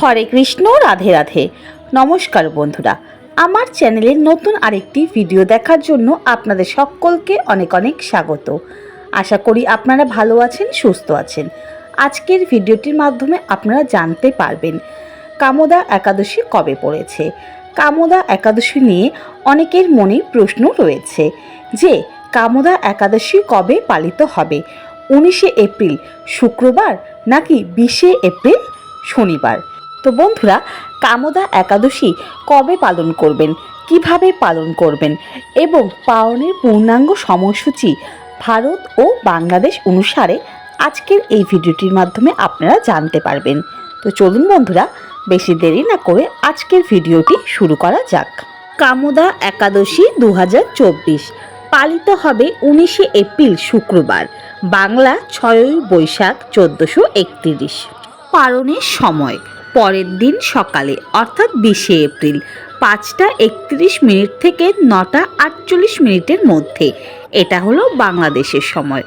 হরে কৃষ্ণ, রাধে রাধে। নমস্কার বন্ধুরা, আমার চ্যানেলের নতুন আরেকটি ভিডিও দেখার জন্য আপনাদের সকলকে অনেক অনেক স্বাগত। আশা করি আপনারা ভালো আছেন, সুস্থ আছেন। আজকের ভিডিওটির মাধ্যমে আপনারা জানতে পারবেন, কামদা একাদশী কবে পড়েছে। কামদা একাদশী নিয়ে অনেকের মনে প্রশ্ন রয়েছে যে, কামদা একাদশী কবে পালিত হবে? উনিশে এপ্রিল শুক্রবার নাকি বিশে এপ্রিল শনিবার? তো বন্ধুরা, কামদা একাদশী কবে পালন করবেন? কীভাবে পালন করবেন? এবং পালনের পূর্ণাঙ্গ সময়সূচি ভারত ও বাংলাদেশ অনুসারে আজকের এই ভিডিওটির মাধ্যমে আপনারা জানতে পারবেন। তো চলুন বন্ধুরা, বেশি দেরি না করে আজকের ভিডিওটি শুরু করা যাক। কামদা একাদশী দু হাজার চব্বিশ পালিত হবে উনিশে এপ্রিল শুক্রবার, বাংলা ছয়ই বৈশাখ চোদ্দোশো একত্রিশ। পালনের সময় পরের দিন সকালে, অর্থাৎ বিশে এপ্রিল, পাঁচটা একত্রিশ মিনিট থেকে নটা আটচল্লিশ মিনিটের মধ্যে। এটা হলো বাংলাদেশের সময়।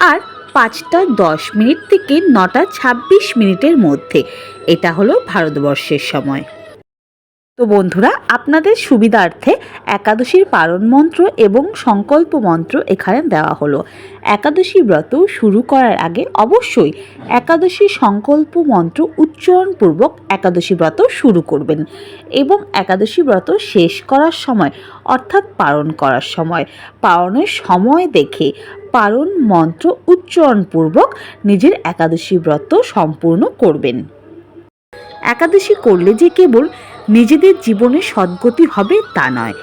আর পাঁচটা দশ মিনিট থেকে নটা ছাব্বিশ মিনিটের মধ্যে। এটা হলো ভারতবর্ষের সময়। তো বন্ধুরা, আপনাদের সুবিধার্থে একাদশীর পালন মন্ত্র এবং সংকল্প মন্ত্র এখানে দেওয়া হলো। একাদশী ব্রত শুরু করার আগে অবশ্যই একাদশী সংকল্প মন্ত্র উচ্চারণপূর্বক একাদশী ব্রত শুরু করবেন এবং একাদশী ব্রত শেষ করার সময়, অর্থাৎ পালন করার সময় পালনের সময় দেখে পালন মন্ত্র উচ্চারণপূর্বক নিজের একাদশী ব্রত সম্পূর্ণ করবেন। একাদশী করলে যে কেবল নিজেদের জীবনে সদ্গতি হবে তা নয়।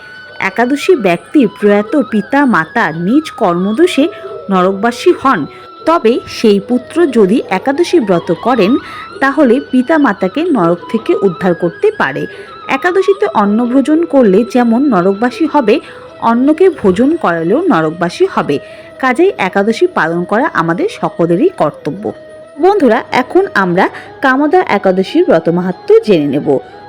একাদশী ব্যক্তি প্রয়াত পিতা মাতা নিজ কর্মদোষে নরকবাসী হন। তবে সেই পুত্র যদি একাদশী ব্রত করেন, তাহলে পিতা মাতাকে নরক থেকে উদ্ধার করতে পারে। একাদশীতে অন্নভোজন করলে যেমন নরকবাসী হবে, অন্নকে ভোজন করালেও নরকবাসী হবে। কাজেই একাদশী পালন করা আমাদের সকলেরই কর্তব্য। বন্ধুরা, এখন আমরা কামদা একাদশীর ব্রত মাহাত্ম্য জেনে নেব।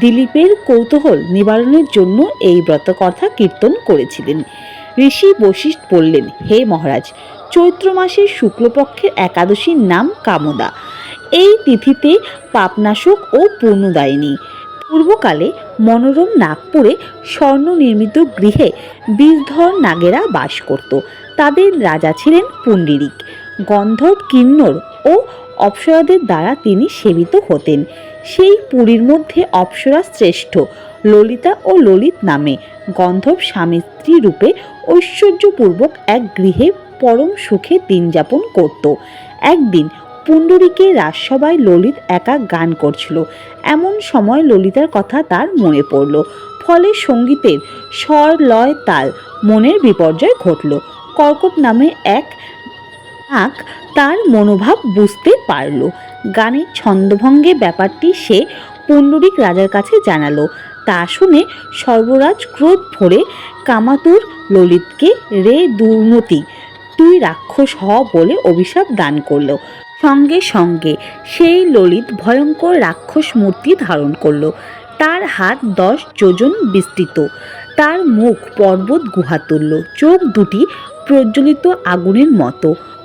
দিলীপের কৌতূহল নিবারণের জন্য এই ব্রতকথা কীর্তন করেছিলেন। ঋষি বশিষ্ঠ বললেন, হে মহারাজ, চৈত্র মাসের শুক্লপক্ষের একাদশীর নাম কামদা এই তিথিতে পাপনাশক ও পূর্ণদায়িনী। পূর্বকালে মনোরম নাগপুরে স্বর্ণ নির্মিত গৃহে বীরধর নাগেরা বাস করত। তাদের রাজা ছিলেন পুণ্ডিরিক। গন্ধর্ব কিন্নর ও অপ্সরাদের দ্বারা তিনি সেবিত হতেন। সেই পুরীর মধ্যে অপ্সরা শ্রেষ্ঠ, ললিতা ও ললিত নামে। গন্ধব স্বামী স্ত্রী রূপে ঐশ্বর্যপূর্বক এক গৃহে পরম সুখে দিন যাপন করত। একদিন পুণ্ডরীকে রাজসভায় ললিত একা গান করছিল। এমন সময় ললিতার কথা তার মনে পড়ল। ফলে সঙ্গীতের স্বর, লয়, তাল মনের বিপর্যয় ঘটল। কর্কট নামে এক নাক তার মনোভাব বুঝতে পারল। গানের ছন্দভঙ্গে ব্যাপারটি সে পুণ্ডরিক রাজার কাছে জানালো। তা শুনে সর্বরাজ ক্রোধ ভরে কামাতুর ললিতকে, রে দুর্মতি, তুই রাক্ষস হ বলে অভিশাপ দান করল। সঙ্গে সঙ্গে সেই ললিত ভয়ঙ্কর রাক্ষস মূর্তি ধারণ করল। তার হাত দশ যোজন বিস্তৃত। তার মুখ পর্বত গুহাতুল্য চোখ দুটি প্রজ্বলিত আগুনের মতো।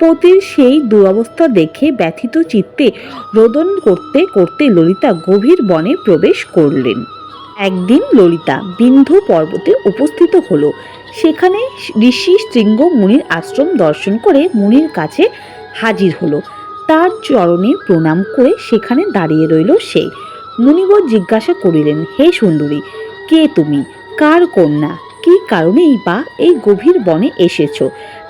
পতির সেই দুরবস্থা দেখে ব্যথিত চিত্তে রোদন করতে করতে ললিতা গভীর বনে প্রবেশ করলেন। একদিন ললিতা বিন্ধু পর্বতে উপস্থিত হলো। সেখানে ঋষি শৃঙ্গ মুনির আশ্রম দর্শন করে মুনির কাছে হাজির হলো। তার চরণে প্রণাম করে সেখানে দাঁড়িয়ে রইল সে। মুনিবর জিজ্ঞাসা করিলেন, হে সুন্দরী, কে তুমি? কার কন্যা? কি কারণেই বা এই গভীর বনে এসেছ?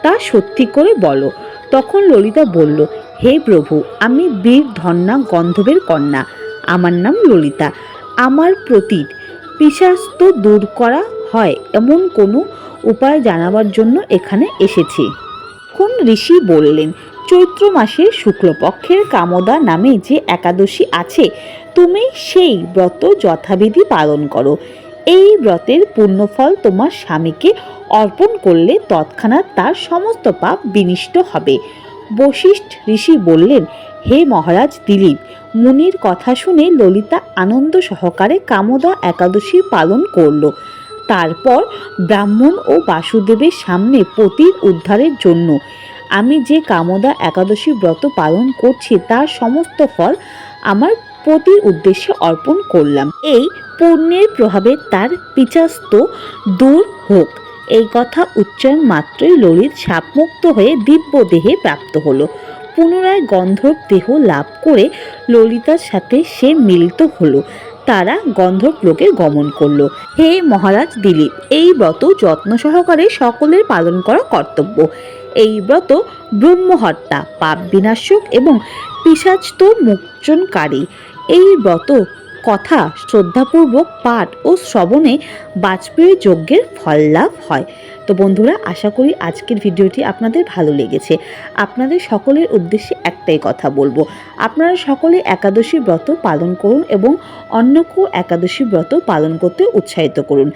তা সত্যি করে বলো। তখন ললিতা বলল, হে প্রভু, আমি বীর ধন্যা গন্ধবের কন্যা। আমার নাম ললিতা। আমার প্রতীক পিশাস্ত দূর করা হয় এমন কোনো উপায় জানাবার জন্য এখানে এসেছি। কোন ঋষি বললেন, চৈত্র মাসের শুক্লপক্ষের কামদা নামে যে একাদশী আছে, তুমি সেই ব্রত যথাবিধি পালন করো। এই ব্রতের পুণ্যফল তোমার স্বামীকে অর্পণ করলে তৎক্ষণাৎ তার সমস্ত পাপ বিনিষ্ট হবে। বশিষ্ঠ ঋষি বললেন, হে মহারাজ দিলীপ, মুনির কথা শুনে ললিতা আনন্দ সহকারে কামদা একাদশী পালন করল। তারপর ব্রাহ্মণ ও বাসুদেবের সামনে পতির উদ্ধারের জন্য। আমি যে কামদা একাদশী ব্রত পালন করছি, তার সমস্ত ফল আমার পতির উদ্দেশ্যে অর্পণ করলাম। এই পুণ্যের প্রভাবে তার পিচাস্ত দূর হোক। এই কথা উচ্চারণ মাত্রই ললিত সাপমুক্ত হয়ে দিব্য দেহে প্রাপ্ত হলো। পুনরায় গন্ধর্ব দেহ লাভ করে ললিতার সাথে সে মিলিত হলো। তারা গন্ধর্ব লোকে গমন করল। হে মহারাজ দিলীপ, এই ব্রত যত্ন সহকারে সকলের পালন করা কর্তব্য। এই ব্রত ব্রহ্মহত্যা পাপ বিনাশক এবং পিসাচত মোচনকারী এই ব্রত কথা শ্রদ্ধাপূর্বক পাঠ ও শ্রবণে বাজপেয়ী যজ্ঞের ফল লাভ হয়। তো বন্ধুরা, আশা করি আজকের ভিডিওটি আপনাদের ভালো লেগেছে। আপনাদের সকলের উদ্দেশ্যে একটাই কথা বলব। আপনারা সকলে একাদশী ব্রত পালন করুন এবং অন্য কেউ একাদশী ব্রত পালন করতে উৎসাহিত করুন।